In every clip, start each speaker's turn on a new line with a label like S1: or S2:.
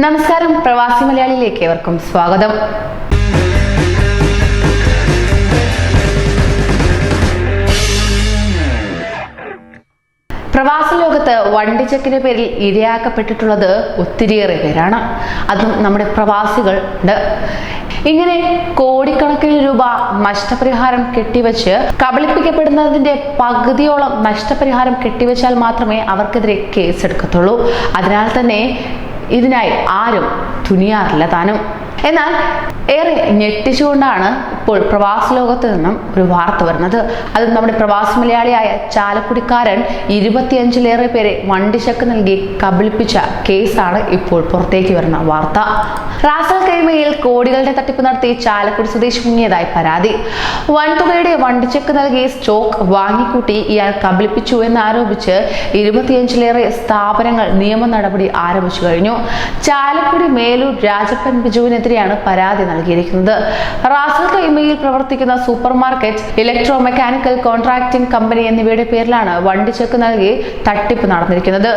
S1: നമസ്കാരം പ്രവാസി മലയാളിയിലേക്ക് ഏവർക്കും സ്വാഗതം. പ്രവാസ ലോകത്ത് വണ്ടി ചെക്കിന്റെ പേരിൽ ഇരയാക്കപ്പെട്ടിട്ടുള്ളത് ഒത്തിരിയേറെ പേരാണ്. അതും നമ്മുടെ പ്രവാസികൾ ഉണ്ട്. ഇങ്ങനെ കോടിക്കണക്കിന് രൂപ നഷ്ടപരിഹാരം കെട്ടിവെച്ച് കബളിപ്പിക്കപ്പെടുന്നതിന്റെ പകുതിയോളം നഷ്ടപരിഹാരം കെട്ടിവെച്ചാൽ മാത്രമേ അവർക്കെതിരെ കേസെടുക്കത്തുള്ളൂ. അതിനാൽ തന്നെ ഇതിനായി ആരും തുനിയാറില്ല. താനും എന്നാൽ ഏറെ ഞെട്ടിച്ചുകൊണ്ടാണ് ഇപ്പോൾ പ്രവാസ ലോകത്ത് നിന്നും ഒരു വാർത്ത വരുന്നത്. അത് നമ്മുടെ പ്രവാസ മലയാളിയായ ചാലക്കുടിക്കാരൻ ഇരുപത്തിയഞ്ചിലേറെ പേരെ വണ്ടിശക്ക് നൽകി കബളിപ്പിച്ച കേസാണ് ഇപ്പോൾ പുറത്തേക്ക് വരുന്ന വാർത്ത. റാസൽ കൈമയിൽ കോടികളുടെ തട്ടിപ്പ് നടത്തി ചാലക്കുടി സ്വദേശി മുങ്ങിയതായി പരാതി. വൻതുകയുടെ വണ്ടിച്ചെക്ക് നൽകി സ്റ്റോക്ക് വാങ്ങിക്കൂട്ടി ഇയാൾ കബളിപ്പിച്ചു എന്നാരോപിച്ച് ഇരുപത്തിയഞ്ചിലേറെ സ്ഥാപനങ്ങൾ നിയമ നടപടി ആരംഭിച്ചു കഴിഞ്ഞു. ചാലക്കുടി മേലൂർ രാജപ്പൻ ബിജുവിനെതിരെയാണ് പരാതി നൽകിയിരിക്കുന്നത്. റാസൽ കൈമയിൽ പ്രവർത്തിക്കുന്ന supermarket electro mechanical contracting company എന്നിവയുടെ പേരിലാണ് വണ്ടി ചെക്ക് നൽകി തട്ടിപ്പ് നടന്നിരിക്കുന്നത്.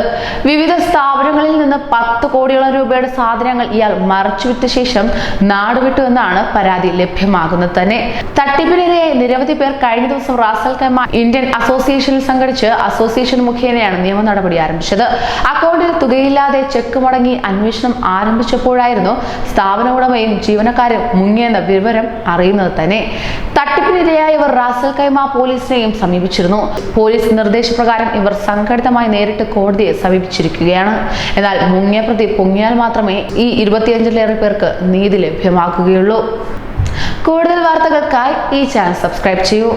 S1: വിവിധ സ്ഥാപനങ്ങളിൽ നിന്ന് പത്ത് കോടിയോളം രൂപയുടെ സാധനങ്ങൾ ഇയാൾ മറച്ചുവിറ്റ ശേഷം നാടുവിട്ടു എന്നാണ് പരാതി ലഭ്യമാകുന്നത് തന്നെ. തട്ടിപ്പിനിരയായി നിരവധി പേർ കഴിഞ്ഞ ദിവസം റാസൽ കൈമ ഇന്ത്യൻ അസോസിയേഷനിൽ സംഘടിച്ച് അസോസിയേഷൻ മുഖേനയാണ് നിയമ നടപടി ആരംഭിച്ചത്. അക്കൗണ്ടിൽ തുകയില്ലാതെ ചെക്ക് മുടങ്ങി അന്വേഷണം ആരംഭിച്ചപ്പോഴായിരുന്നു സ്ഥാപന ഉടമയും ജീവനക്കാരും മുങ്ങിയെന്ന വിവരം അറിയുന്നത് തന്നെ. തട്ടിപ്പിനിരയായവർ റാസൽ കൈമ പോലീസിനെയും സമീപിച്ചിരുന്നു. പോലീസ് നിർദ്ദേശപ്രകാരം ഇവർ സംഘടിതമായി നേരിട്ട് കോടതിയെ സമീപിച്ചിരിക്കുകയാണ്. എന്നാൽ മുങ്ങിയ പ്രതി പൊങ്ങിയാൽ മാത്രമേ ഈ ഇരുപത്തിയഞ്ചിലേറെ പേർക്ക് നീതി ലഭ്യമാക്കുകയുള്ളൂ. കൂടുതൽ വാർത്തകൾക്കായി ഈ ചാനൽ സബ്സ്ക്രൈബ് ചെയ്യൂ.